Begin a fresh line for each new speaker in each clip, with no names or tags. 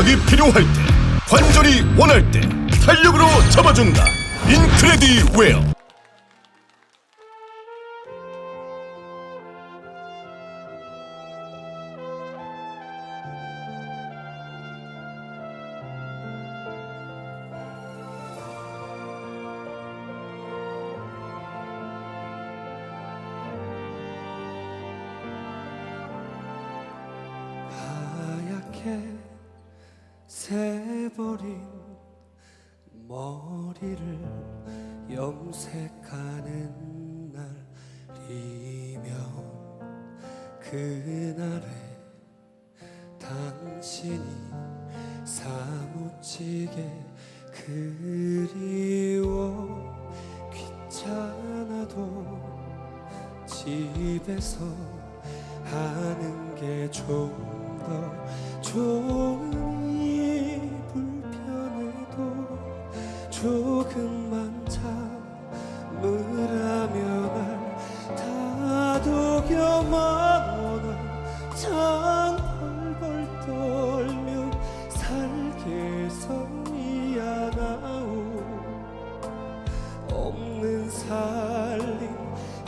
음악이 필요할 때 관절이 원할 때 탄력으로 잡아준다. 인크레디 웨어.
하얗게 새 버린 머리를 염색하는 날이면 그날에 당신이 사무치게 그리워 귀찮아도 집에서 하는 게 좀 더 좋으 조금만 참으라며 날 다독여만 장 벌벌 떨며 살게 해서 미안하오 없는 살림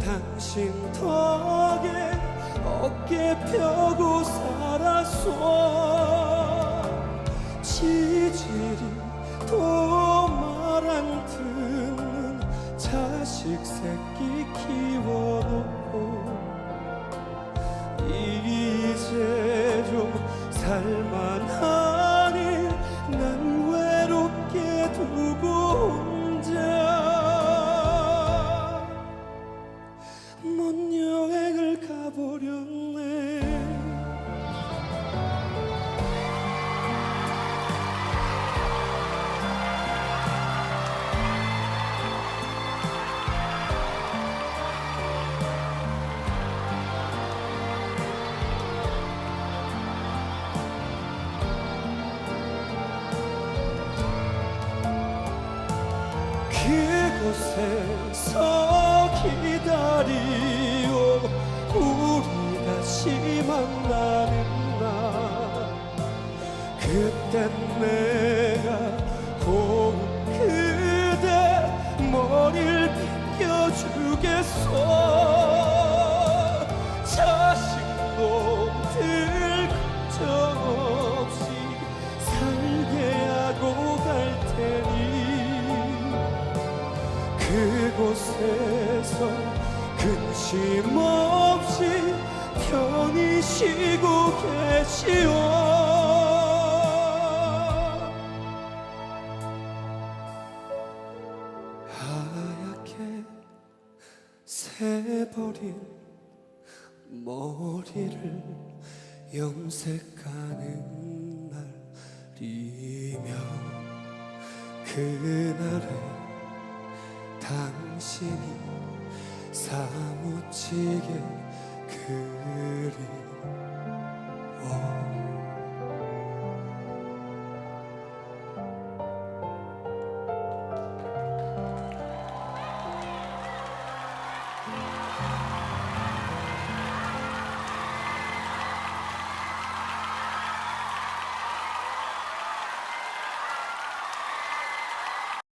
당신 덕에 어깨 펴고 살았어 지질이 도 자식 새끼 키워놓고 이제 좀 살만하 그곳에서 기다리오. 우리 다시 만나는 날. 그땐 내가 꼭 그대 머리를 빗겨주겠어 곳에서 근심 없이 편히 쉬고 계시오. 하얗게 새버린 머리를 염색하는 날이면 그날에 당 신이 사무치게 그리워